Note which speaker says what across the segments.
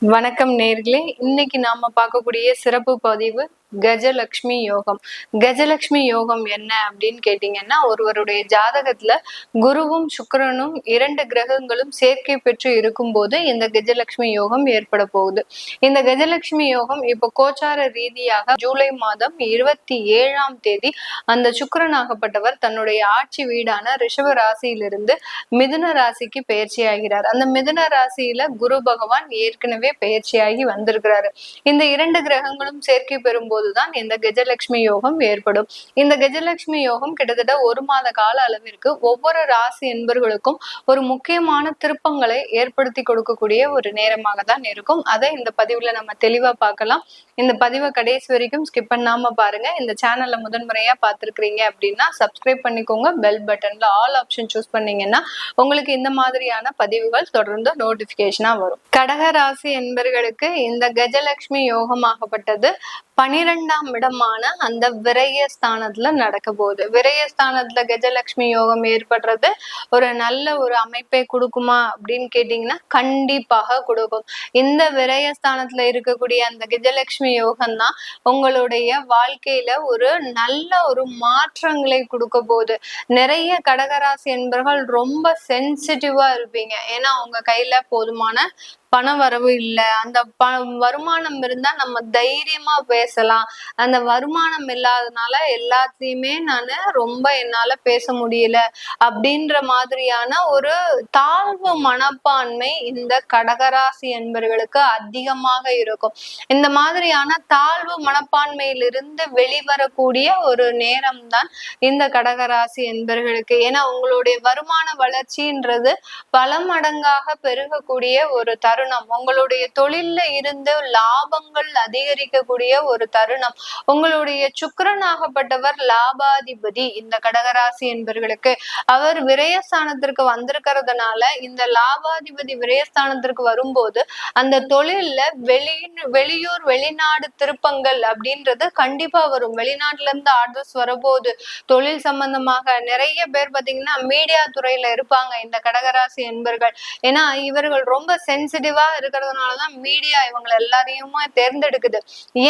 Speaker 1: வணக்கம் நேர்களே. இன்னைக்கு நாம பார்க்கக்கூடிய சிறப்பு பதிவு கஜலக்ஷ்மி யோகம். கஜலக்ஷ்மி யோகம் என்ன அப்படின்னு கேட்டீங்கன்னா ஒருவருடைய ஜாதகத்துல குருவும் சுக்கரனும் இரண்டு கிரகங்களும் சேர்க்கை பெற்று இருக்கும் போது இந்த கஜலக்ஷ்மி யோகம் ஏற்பட போகுது. இந்த கஜலக்ஷ்மி யோகம் இப்போ கோச்சார ரீதியாக ஜூலை மாதம் இருபத்தி ஏழாம் தேதி அந்த சுக்கரனாகப்பட்டவர் தன்னுடைய ஆட்சி வீடான ரிஷப ராசியிலிருந்து மிதுன ராசிக்கு பயிற்சி ஆகிறார் அந்த மிதுன ராசியில குரு பகவான் ஏற்கனவே பயிற்சியாகி வந்திருக்கிறாரு. இந்த இரண்டு கிரகங்களும் சேர்க்கை பெறும்போது போதுதான் இந்த கஜலட்சுமி யோகம் ஏற்படும். இந்த கஜலட்சுமி யோகம் கிட்டத்தட்ட ஒரு மாத கால அளவிற்கு ஒவ்வொரு ராசி என்பர்களுக்கும் ஒரு முக்கியமான திருப்பங்களை ஏற்படுத்தி கொடுக்கக்கூடிய ஒரு நேரமாக தான் இருக்கும். அதை இந்த பதிவுல நம்ம தெளிவா பார்க்கலாம். இந்த பதிவை கடைசி வரைக்கும் ஸ்கிப் பண்ணாம பாருங்க. இந்த சேனல்ல முதன்முறையா பார்த்துருக்கீங்க அப்படின்னா சப்ஸ்கிரைப் பண்ணிக்கோங்க. பெல் பட்டன்ல ஆல் ஆப்ஷன் சூஸ் பண்ணீங்கன்னா உங்களுக்கு இந்த மாதிரியான பதிவுகள் தொடர்ந்து நோட்டிபிகேஷனா வரும். கடக ராசி என்பர்களுக்கு இந்த கஜலட்சுமி யோகமாகப்பட்டது பன்னிரெண்டாம் இடமான அந்த விரயஸ்தானத்துல நடக்க போகுது விரயஸ்தானத்துல கஜலட்சுமி யோகம் ஏற்படுறது ஒரு நல்ல ஒரு அமைப்பை கொடுக்குமா அப்படின்னு கேட்டீங்கன்னா கண்டிப்பாக கொடுக்கும். இந்த விரயஸ்தானத்துல இருக்கக்கூடிய அந்த கஜலட்சுமி யோகம் தான் உங்களுடைய வாழ்க்கையில ஒரு நல்ல ஒரு மாற்றங்களை கொடுக்க போகுது நிறைய கடகராசி என்பவர்கள் ரொம்ப சென்சிட்டிவா இருப்பீங்க. ஏன்னா உங்க கையில போதுமான பண வரவு இல்லை அந்த ப வருமானம் இருந்தா நம்ம தைரியமா பேசலாம். அந்த வருமானம் இல்லாதனால எல்லாத்தையுமே நான் ரொம்ப என்னால பேச முடியல அப்படின்ற மாதிரியான ஒரு தாழ்வு மனப்பான்மை இந்த கடகராசி என்பவர்களுக்கு அதிகமாக இருக்கும். இந்த மாதிரியான தாழ்வு மனப்பான்மையிலிருந்து வெளிவரக்கூடிய ஒரு நேரம் தான் இந்த கடகராசி என்பவர்களுக்கு ஏன்னா உங்களுடைய வருமான வளர்ச்சின்றது பல மடங்காக பெருகக்கூடிய ஒரு தருணம். தருணம். உங்களுடைய தொழில்ல இருந்து லாபங்கள் அதிகரிக்கக்கூடிய ஒரு தருணம். உங்களுடைய சுக்கரனாகப்பட்டவர் லாபாதிபதி. இந்த கடகராசி என்பவர்களுக்கு அவர் விரயஸ்தானத்திற்கு வந்திருக்கிறதுனால இந்த லாபாதிபதி விரயஸ்தானத்திற்கு வரும்போது அந்த தொழில்ல வெளி வெளியூர் வெளிநாடு திருப்பங்கள் அப்படின்றது கண்டிப்பா வரும். வெளிநாட்டுல இருந்து ஆர்டர்ஸ் வரபோது தொழில் சம்பந்தமாக நிறைய பேர் பாத்தீங்கன்னா மீடியா துறையில இருப்பாங்க இந்த கடகராசி என்பர்கள். ஏன்னா இவர்கள் ரொம்ப சென்சிட்டிவ் சென்சிட்டிவா இருக்கிறதுனாலதான் மீடியா இவங்களை எல்லாரையுமே தேர்ந்தெடுக்குது.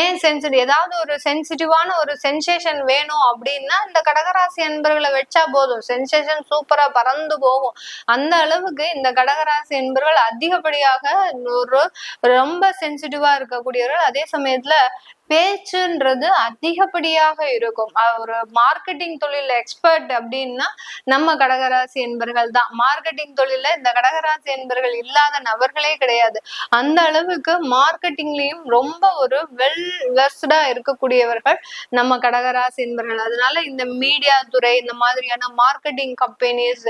Speaker 1: ஏன் சென்சிட்டிவ் ஏதாவது ஒரு சென்சிட்டிவான ஒரு சென்சேஷன் வேணும் அப்படின்னா இந்த கடகராசி என்பர்களை வச்சா போதும். சென்சேஷன் சூப்பரா பறந்து போகும். அந்த அளவுக்கு இந்த கடகராசி என்பர்கள் அதிகப்படியாக ஒரு ரொம்ப சென்சிட்டிவா இருக்கக்கூடியவர்கள். அதே சமயத்துல பேச்சுன்றது அதிகப்படியாக இருக்கும். ஒரு மார்க்கெட்டிங் தொழில எக்ஸ்பர்ட் அப்படின்னா நம்ம கடகராசி என்பர்கள் தான். மார்க்கெட்டிங் தொழில இந்த கடகராசி என்பர்கள் இல்லாத நபர்களே கிடையாது. அந்த அளவுக்கு மார்க்கெட்டிங்லயும் ரொம்ப ஒரு வெல் வெர்ஸ்டா இருக்கக்கூடியவர்கள் நம்ம கடகராசி என்பர்கள். அதனால இந்த மீடியா துறை இந்த மாதிரியான மார்க்கெட்டிங் கம்பெனிஸ்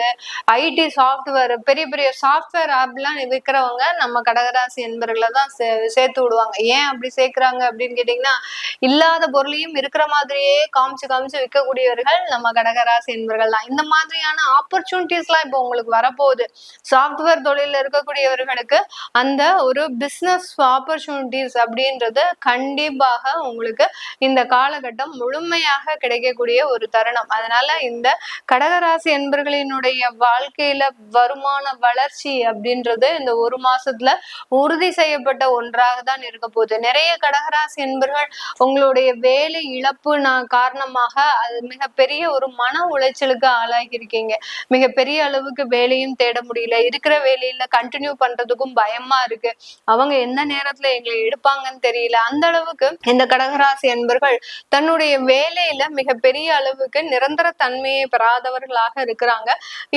Speaker 1: ஐடி சாஃப்ட்வேர் பெரிய பெரிய சாஃப்ட்வேர் ஆப்லாம் விற்கிறவங்க நம்ம கடகராசி என்பர்களை தான் சேர்த்து விடுவாங்க. ஏன் அப்படி சேர்க்கிறாங்க அப்படின்னு கேட்டீங்கன்னா அப்படின்னா இல்லாத பொருளையும் இருக்கிற மாதிரியே காமிச்சு காமிச்சு விற்கக்கூடியவர்கள் நம்ம கடகராசி என்பவர்கள் தான். இந்த மாதிரியான ஆப்பர்ச்சுனிட்டிஸ் எல்லாம் இப்போ உங்களுக்கு வரப்போகுது. சாஃப்ட்வேர் தொழில இருக்கக்கூடியவர்களுக்கு அந்த ஒரு பிசினஸ் ஆப்பர்ச்சுனிட்டிஸ் அப்படின்றது கண்டிப்பாக உங்களுக்கு இந்த காலகட்டம் முழுமையாக கிடைக்கக்கூடிய ஒரு தருணம். அதனால இந்த கடகராசி என்பர்களினுடைய வாழ்க்கையில வருமான வளர்ச்சி அப்படின்றது இந்த ஒரு மாசத்துல உறுதி செய்யப்பட்ட ஒன்றாக தான் இருக்க போகுது. நிறைய கடகராசி என்பர்கள் நண்பர்கள் உங்களுடைய வேலை இழப்பு நான் காரணமாக அது மிகப்பெரிய ஒரு மன உளைச்சலுக்கு ஆளாகி இருக்கீங்க மிகப்பெரிய அளவுக்கு வேலையும் தேட முடியல. இருக்கிற வேலையில கண்டினியூ பண்றதுக்கும் பயமா இருக்கு. அவங்க எந்த நேரத்துல எங்களை எடுப்பாங்கன்னு தெரியல. அந்த அளவுக்கு இந்த கடகராசி என்பர்கள் தன்னுடைய வேலையில மிகப்பெரிய அளவுக்கு நிரந்தர தன்மையை பெறாதவர்களாக இருக்கிறாங்க.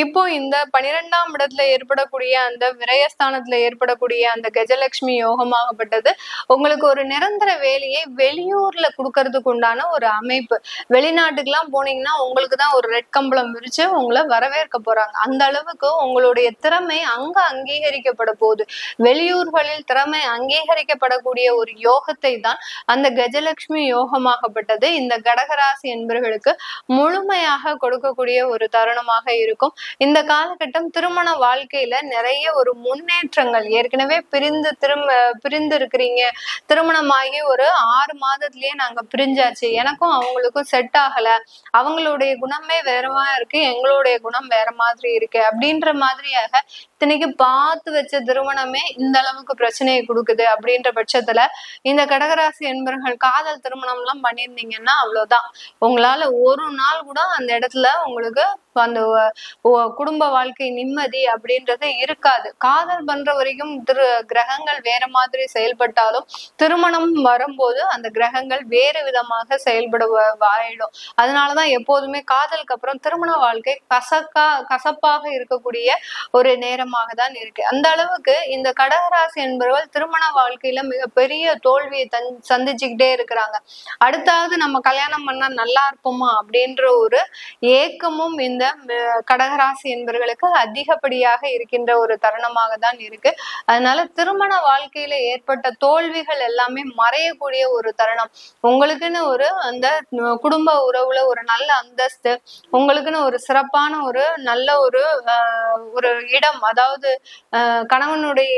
Speaker 1: இப்போ இந்த பனிரெண்டாம் இடத்துல ஏற்படக்கூடிய அந்த விரயஸ்தானத்துல ஏற்படக்கூடிய அந்த கஜலட்சுமி யோகமாகப்பட்டது உங்களுக்கு ஒரு நிரந்தர வேலையை வெளியூர்ல கொடுக்கறதுக்கு உண்டான ஒரு அமைப்பு. வெளிநாட்டுக்கு எல்லாம் போனீங்கன்னா உங்களுக்கு தான் ஒரு ரெட் கம்பளம் விரிச்சு உங்களை வரவேற்க போறாங்க. அந்த அளவுக்கு உங்களுடைய திறமை அங்க அங்கீகரிக்கப்பட போகுது. வெளியூர்களில் திறமை அங்கீகரிக்கப்படக்கூடிய ஒரு யோகத்தை தான் அந்த கஜலட்சுமி யோகமாகப்பட்டது. இந்த கடகராசி என்பவர்களுக்கு முழுமையாக கொடுக்கக்கூடிய ஒரு தருணமாக இருக்கும். இந்த காலகட்டம் திருமண வாழ்க்கையில நிறைய ஒரு முன்னேற்றங்கள். ஏற்கனவே பிரிந்து திரும்ப பிரிந்து இருக்கிறீங்க திருமணமாகி ஒரு ஆறு மாதத்திலேயே நாங்க பிரிஞ்சாச்சு. எனக்கும் அவங்களுக்கும் செட் ஆகல. அவங்களுடைய குணமே வேறமா இருக்கு. எங்களுடைய குணம் வேற மாதிரி இருக்கு அப்படின்ற மாதிரியாக இத்தனைக்கு பார்த்து வச்ச திருமணமே இந்த அளவுக்கு பிரச்சனையை கொடுக்குது அப்படின்ற பட்சத்துல இந்த கடகராசி என்பர்கள் காதல் திருமணம் எல்லாம் பண்ணியிருந்தீங்கன்னா அவ்வளவுதான். உங்களால ஒரு நாள் கூட அந்த இடத்துல உங்களுக்கு அந்த குடும்ப வாழ்க்கை நிம்மதி அப்படின்றது இருக்காது. காதல் பண்ற வரைக்கும் திரு கிரகங்கள் வேற மாதிரி செயல்பட்டாலும் திருமணம் வரும்போது அந்த கிரகங்கள் வேறு விதமாக செயல்பட வாயிடும். அதனாலதான் எப்போதுமே காதலுக்கு அப்புறம் திருமண வாழ்க்கை கசக்கா கசப்பாக இருக்கக்கூடிய ஒரு நேரம் நேரமாக தான் இருக்கு. அந்த அளவுக்கு இந்த கடகராசி என்பவர்கள் திருமண வாழ்க்கையில மிகப்பெரிய தோல்வியை தன் சந்திச்சுக்கிட்டே இருக்கிறாங்க. அடுத்தாவது நம்ம கல்யாணம் பண்ணா நல்லா இருப்போமா அப்படின்ற ஒரு ஏக்கமும் இந்த கடகராசி என்பவர்களுக்கு அதிகப்படியாக இருக்கின்ற ஒரு தருணமாக தான் இருக்கு. அதனால திருமண வாழ்க்கையில ஏற்பட்ட தோல்விகள் எல்லாமே மறையக்கூடிய ஒரு தருணம். உங்களுக்குன்னு ஒரு அந்த குடும்ப உறவுல ஒரு நல்ல அந்தஸ்து உங்களுக்குன்னு ஒரு சிறப்பான ஒரு நல்ல ஒரு ஒரு இடம் அதாவது அதாவது கணவனுடைய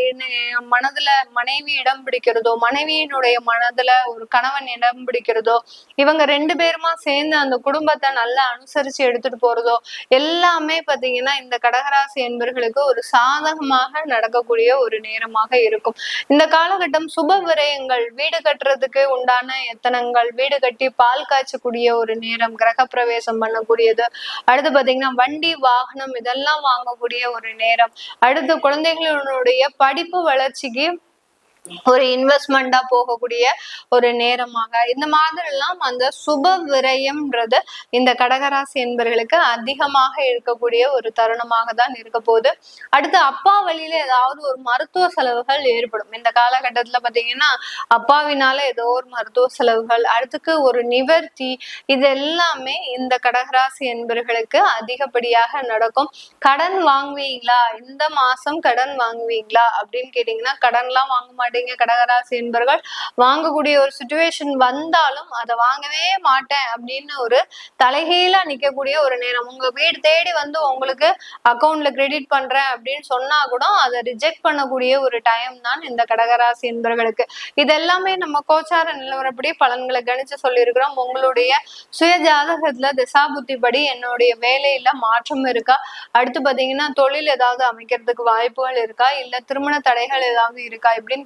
Speaker 1: மனதுல மனைவி இடம் பிடிக்கிறதோ மனைவியினுடைய மனதுல ஒரு கணவன் இடம் பிடிக்கிறதோ இவங்க ரெண்டு பேருமா சேர்ந்து அந்த குடும்பத்தை நல்லா அனுசரிச்சு எடுத்துட்டு போறதோ எல்லாமே பாத்தீங்கன்னா இந்த கடகராசி என்பர்களுக்கு ஒரு சாதகமாக நடக்கக்கூடிய ஒரு நேரமாக இருக்கும். இந்த காலகட்டம் சுப விரயங்கள் வீடு கட்டுறதுக்கு உண்டான எத்தனங்கள் வீடு கட்டி பால் காய்ச்சக்கூடிய ஒரு நேரம் கிரக பிரவேசம் பண்ணக்கூடியது அடுத்து பாத்தீங்கன்னா வண்டி வாகனம் இதெல்லாம் வாங்கக்கூடிய ஒரு நேரம் அடுத்து குழந்தைகளுடைய படிப்பு வளர்ச்சிக்கு ஒரு இன்வெஸ்ட்மெண்டா போகக்கூடிய ஒரு நேரமாக. இந்த மாதிரி எல்லாம் அந்த சுப விரயம்ன்றது இந்த கடகராசி என்பர்களுக்கு அதிகமாக இருக்கக்கூடிய ஒரு தருணமாக தான் இருக்க போகுது. அடுத்து அப்பா வழியில ஏதாவது ஒரு மருத்துவ செலவுகள் ஏற்படும். இந்த காலகட்டத்துல பாத்தீங்கன்னா அப்பாவினால ஏதோ ஒரு மருத்துவ செலவுகள் அடுத்துக்கு ஒரு நிவர்த்தி இது எல்லாமே இந்த கடகராசி என்பர்களுக்கு அதிகப்படியாக நடக்கும். கடன் வாங்குவீங்களா? இந்த மாசம் கடன் வாங்குவீங்களா? அப்படின்னு கேட்டீங்கன்னா கடன்லாம் வாங்க மாட்டேன் மாட்டீங்க கடகராசி என்பர்கள். வாங்கக்கூடிய ஒரு சுச்சுவேஷன் வந்தாலும் அதை வாங்கவே மாட்டேன் அப்படின்னு ஒரு தலைகீழா நிக்கக்கூடிய ஒரு நேரம். உங்க வீடு தேடி வந்து உங்களுக்கு அக்கௌண்ட்ல கிரெடிட் பண்றேன் அப்படின்னு சொன்னா கூட அதை ரிஜெக்ட் பண்ணக்கூடிய ஒரு டைம் தான் இந்த கடகராசி என்பர்களுக்கு. இது எல்லாமே நம்ம கோச்சார நிலவரப்படி பலன்களை கணிச்சு சொல்லியிருக்கிறோம். உங்களுடைய சுய ஜாதகத்துல திசாபுத்தி படி என்னுடைய வேலையில மாற்றம் இருக்கா? அடுத்து பாத்தீங்கன்னா தொழில் ஏதாவது அமைக்கிறதுக்கு வாய்ப்புகள் இருக்கா? இல்ல திருமண தடைகள் ஏதாவது இருக்கா? இப்படின்னு